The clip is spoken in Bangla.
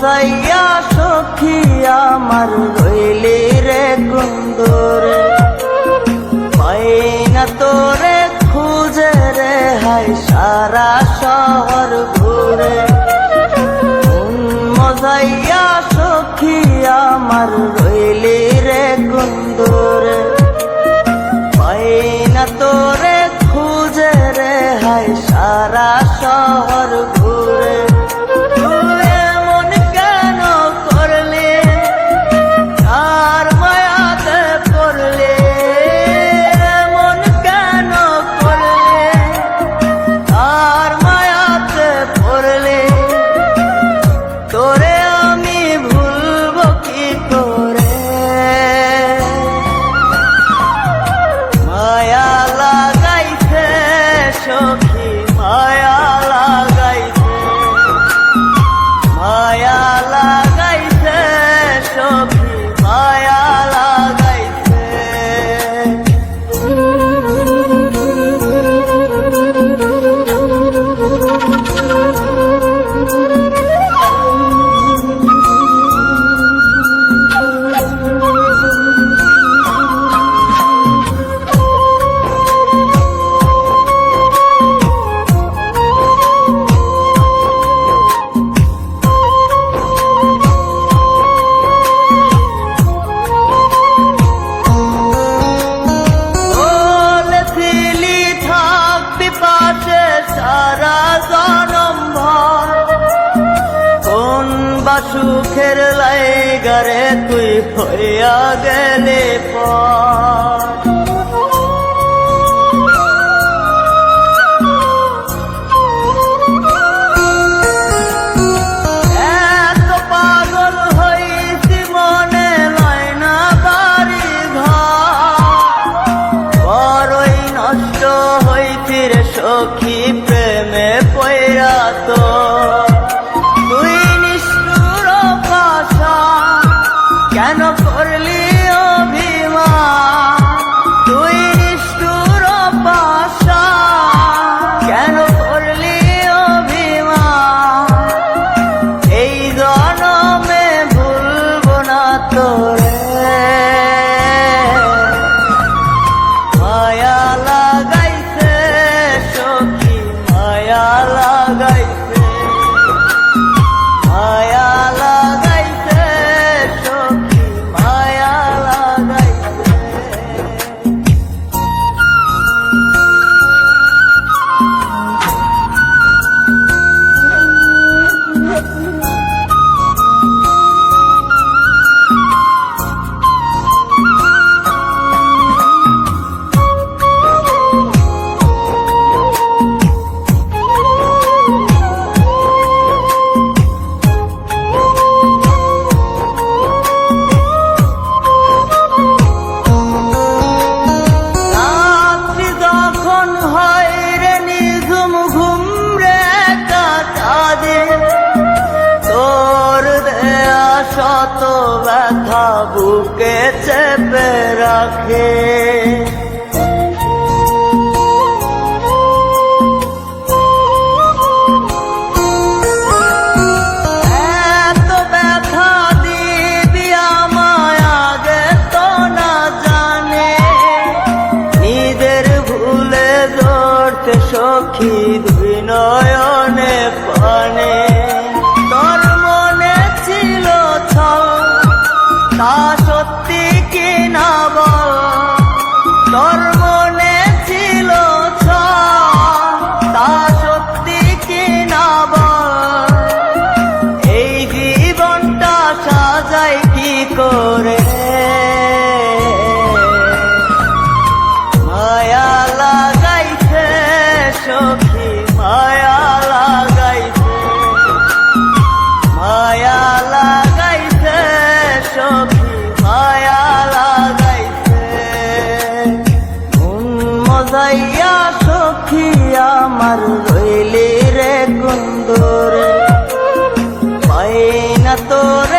সাজাইয়া সখী আমার রইলি রে কুন্দর। পাই না তোরে খুঁজে রে হাই সারা শহর ঘুরে। মজাইয়া সখী আমার রইলি রে কুন্দর। পাই না তোরে খুঁজে রে হাই সারা শহর সুখের লাইগারে তুই হইয়া গেলে পা বুকে চেপে রাখে? চোখী মায়া লাগাইছে। মায়া লাগাইছে সখী মায়া লাগাইছে। মন মজাইয়া সখী আমার রইলি রে কুন্দরে। পাই তোরে